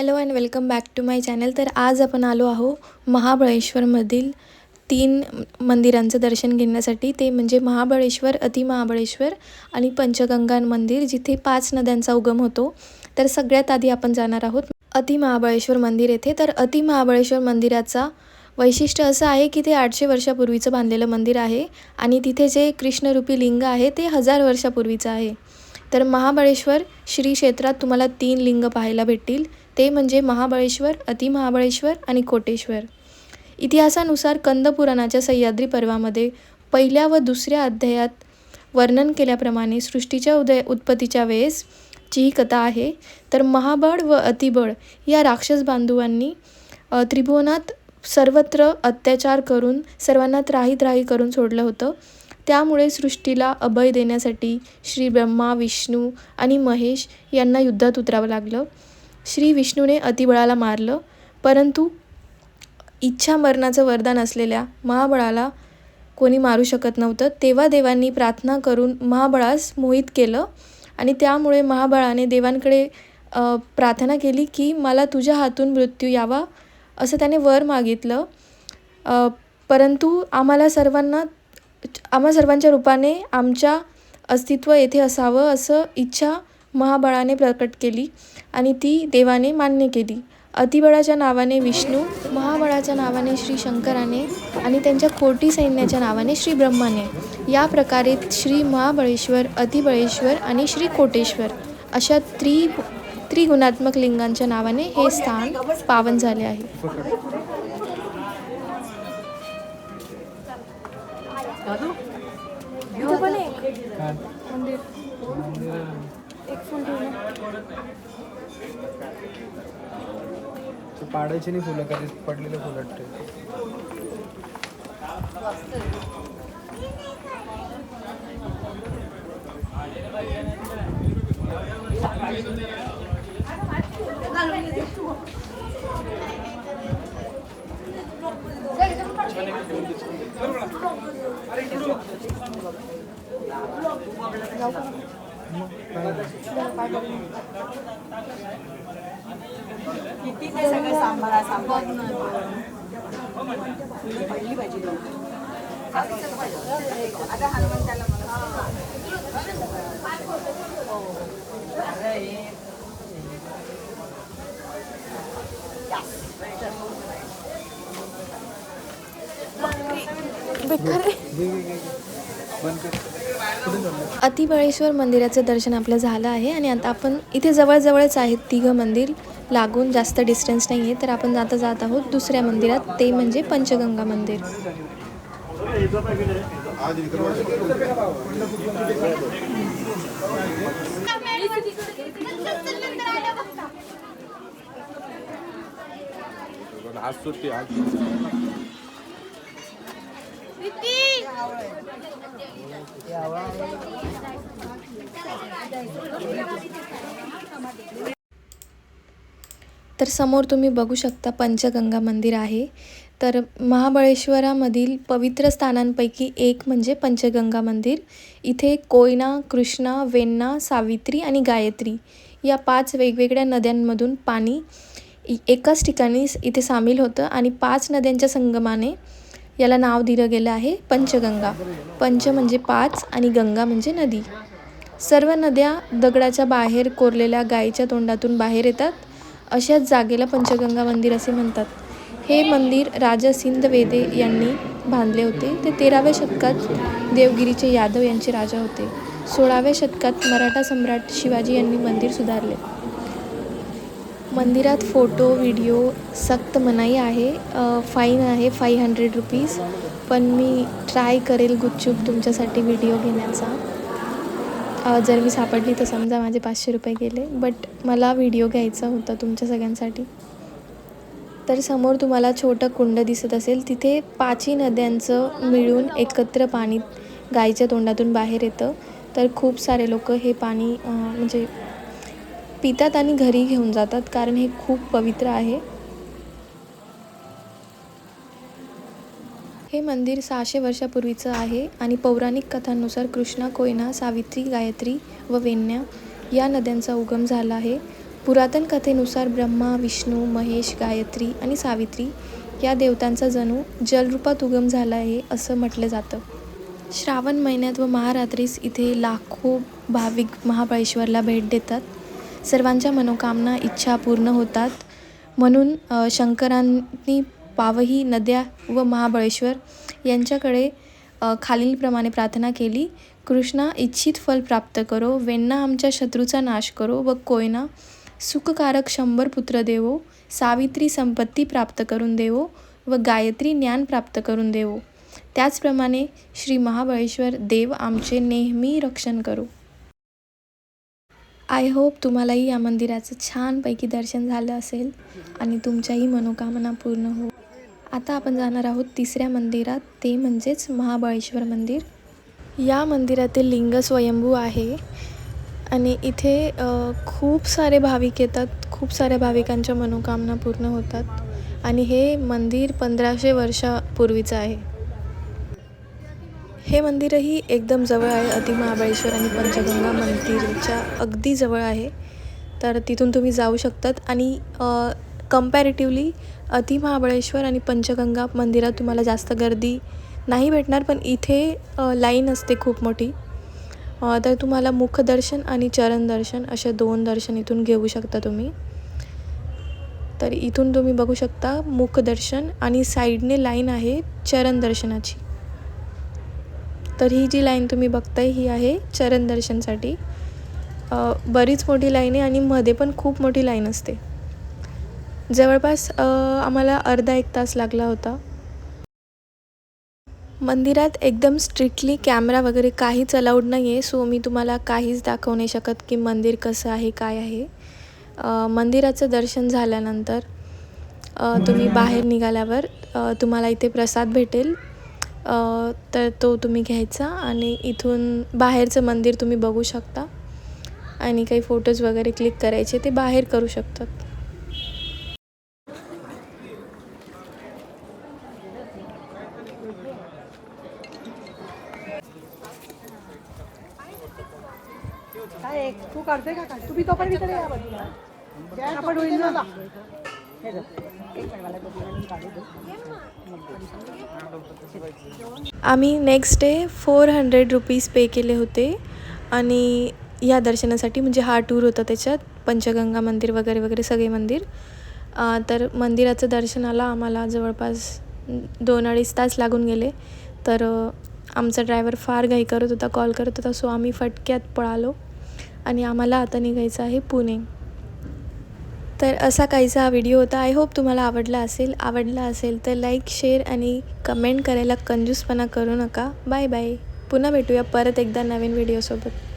Hello and welcome back to my channel तर आज आपण आलो आहो महाबळेश्वरमधील तीन मंदिरांचं दर्शन घेण्यासाठी. ते म्हणजे महाबळेश्वर अतिमहाबळेश्वर आणि पंचगंगा मंदिर जिथे पाच नद्यांचा उगम होतो. तर सगळ्यात आधी आपण जाणार आहोत अतिमहाबळेश्वर मंदिर येथे. तर अतिमहाबळेश्वर मंदिराचा वैशिष्ट्य असं आहे की ते आठशे वर्षापूर्वीचं बांधलेलं मंदिर आहे आणि तिथे जे कृष्णरूपी लिंग आहे ते हजार वर्षापूर्वीचं आहे. तर महाबळेश्वर श्री क्षेत्रात तुम्हाला तीन लिंग पाहायला भेटतील. ते म्हणजे महाबळेश्वर अतिमहाबळेश्वर आणि कोटेश्वर. इतिहासानुसार कंदपुराणाच्या सह्याद्री पर्वामध्ये पहिल्या व दुसऱ्या अध्यायात वर्णन केल्याप्रमाणे सृष्टीच्या उदय उत्पत्तीच्या वेळेस ची ही कथा आहे तर महाबळ व अतिबळ या राक्षस बांधवांनी त्रिभुवनात सर्वत्र अत्याचार करून सर्वांना त्राही त्राही करून सोडलं होतं. त्यामुळे सृष्टीला अभय देण्यासाठी श्री ब्रह्मा विष्णू आणि महेश यांना युद्धात उतरावं लागलं. श्री विष्णूने अतिबळाला मारलं. परंतु इच्छा मरणाचं वरदान असलेल्या महाबळाला कोणी मारू शकत नव्हतं. तेव्हा देवांनी प्रार्थना करून महाबळास मोहित केलं आणि त्यामुळे महाबळाने देवांकडे प्रार्थना केली की मला तुझ्या हातून मृत्यू यावा असं त्याने वर मागितलं. परंतु आम्हाला सर्वांना आम्हा सर्वांच्या रूपाने आमच्या अस्तित्व येथे असावं असं इच्छा महाबळाने प्रकट केली. आणि ती देवाने मान्य केली. अतिबळाच्या नावाने विष्णू महाबळाच्या नावाने श्री शंकराने आणि त्यांच्या कोटी सैन्याच्या नावाने श्री ब्रह्माने. या प्रकारे श्री महाबळेश्वर अतिबळेश्वर आणि श्री कोटेश्वर अशा त्रि त्रिगुणात्मक लिंगांच्या नावाने हे स्थान पावन झाले आहे. पाडायची नाही फुलं कधीच पडलेले फुलं हे सगळं सांभाळा सांभाळ पहिली भाजी आता हनुमंताला बेकार मंदिराचं दर्शन आपलं झालं आहे आणि आता आपण इथे जवळजवळच आहेत तिघं मंदिर. लागून जास्त डिस्टन्स नाही आहे तर आपण आता जात आहोत दुसऱ्या मंदिरात. ते म्हणजे पंचगंगा मंदिर. आज सुट्टी आज तर समोर तुम्ही बघू शकता पंचगंगा मंदिर आहे. तर महाबळेश्वरामधील पवित्र स्थानांपैकी एक म्हणजे पंचगंगा मंदिर. इथे कोयना कृष्णा वेण्णा सावित्री आणि गायत्री या पाच वेगवेगळ्या नद्यांमधून पाणी एकाच ठिकाणी इथे सामील होतं आणि पाच नद्यांच्या संगमाने याला नाव दिलं गेलं आहे पंचगंगा. पंच म्हणजे पाच आणि गंगा म्हणजे नदी. सर्व नद्या दगडाच्या बाहेर कोरलेल्या गायीच्या तोंडातून बाहेर येतात. अशाच जागेला पंचगंगा मंदिर असे म्हणतात. हे मंदिर राजा सिंध वेदे यांनी बांधले होते. ते तेराव्या शतकात देवगिरीचे यादव यांचे राजा होते. सोळाव्या शतकात मराठा सम्राट शिवाजी यांनी मंदिर सुधारले. मंदिरात फोटो व्हिडिओ सक्त मनाई आहे. फाईन आहे फाईव्ह हंड्रेड रुपीज. पण मी ट्राय करेल गुपचूप तुमच्यासाठी व्हिडिओ घेण्याचा. जर मी सापडली तर समजा माझे पाचशे रुपये गेले बट मला व्हिडिओ घ्यायचा होता तुमच्या सगळ्यांसाठी. तर समोर तुम्हाला छोटं कुंड दिसत असेल तिथे पाचही नद्यांचं मिळून एकत्र पाणी गाईच्या तोंडातून बाहेर येतं. तर खूप सारे लोक हे पाणी म्हणजे पितात आणि घरी घेऊन जातात कारण हे खूप पवित्र आहे. हे मंदिर सहाशे वर्षापूर्वीचं आहे आणि पौराणिक कथांनुसार कृष्णा कोयना सावित्री गायत्री व वेण्या या नद्यांचा उगम झाला आहे. पुरातन कथेनुसार ब्रह्मा विष्णू महेश गायत्री आणि सावित्री या देवतांचा जणू जलरूपात उगम झाला आहे असं म्हटलं जातं. श्रावण महिन्यात व महारात्रीस इथे लाखो भाविक महाबळेश्वरला भेट देतात. सर्वांच्या मनोकामना इच्छा पूर्ण होतात. म्हणून शंकरांनी पावही नद्या व महाबळेश्वर यांच्याकडे खालीलप्रमाणे प्रार्थना केली कृष्णा इच्छित फल प्राप्त करो वेण्णा आमच्या शत्रूचा नाश करो व कोयना सुखकारक शंभर पुत्र देवो सावित्री संपत्ती प्राप्त करून देवो व गायत्री ज्ञान प्राप्त करून देवो. त्याचप्रमाणे श्री महाबळेश्वर देव आमचे नेहमी रक्षण करो. आय होप तुम्हालाही या मंदिराचं छानपैकी दर्शन झालं असेल आणि तुमच्याही मनोकामना पूर्ण हो. आता आपण जाणार आहोत तिसऱ्या मंदिरात ते म्हणजेच महाबळेश्वर मंदिर. या मंदिरातील लिंग स्वयंभू आहे आणि इथे खूप सारे भाविक येतात खूप साऱ्या भाविकांच्या मनोकामना पूर्ण होतात आणि हे मंदिर पंधराशे वर्षापूर्वीचं आहे. हे मंदिरही एकदम जवळ आहे. अति महाबळेश्वर आणि पंचगंगा मंदिरच्या अगदी जवळ आहे. तर तिथून तुम्ही जाऊ शकतात. आणि कम्पॅरेटिवली अति महाबळेश्वर आणि पंचगंगा मंदिरात तुम्हाला जास्त गर्दी नाही भेटणार पण इथे लाईन असते खूप मोठी. तर तुम्हाला मुखदर्शन आणि चरण दर्शन असे दोन दर्शन इथून घेऊ शकता तुम्ही. तर इथून तुम्ही बघू शकता मुखदर्शन आणि साईडने लाईन आहे चरण दर्शनाची. तर ही जी लाईन तुम्ही बघताय ही आहे चरण दर्शनसाठी. बरीच मोठी लाईन आहे आणि मध्ये पण खूप मोठी लाईन असते. जवळपास आम्हाला अर्धा एक तास लागला होता. मंदिरात एकदम स्ट्रिक्टली कॅमेरा वगैरे काहीच अलाउड नाही आहे सो मी तुम्हाला काहीच दाखवू नाही शकत की मंदिर कसं आहे काय आहे. मंदिराचं दर्शन झाल्यानंतर तुम्ही बाहेर निघाल्यावर तुम्हाला इथे प्रसाद भेटेल. तर तो तुम्ही घ्यायचा आणि इथून बाहेरचं मंदिर तुम्ही बघू शकता. आणि काही फोटोज वगैरे क्लिक करायचे ते बाहेर करू शकतात. तू काढते का तुम्ही आपण आम्ही next day four hundred rupees pay केले होते. आणि या दर्शनासाठी म्हणजे हा टूर होता त्याच्यात पंचगंगा मंदिर वगैरे वगैरे सगळे मंदिर. तर मंदिराचं दर्शनाला आम्हाला जवळपास दोन अडीच तास लागून गेले. तर आमचा ड्रायव्हर फार घाई करत होता कॉल करत होता सो आम्ही फटक्यात पळालो. आणि आम्हाला आता निघायचं आहे पुणे. तर असा काहीसा हा व्हिडिओ होता. आय होप तुम्हाला आवडला असेल. आवडला असेल तर लाईक शेअर आणि कमेंट करायला कंजूसपणा करू नका. बाय बाय पुन्हा भेटूया परत एकदा नवीन व्हिडिओसोबत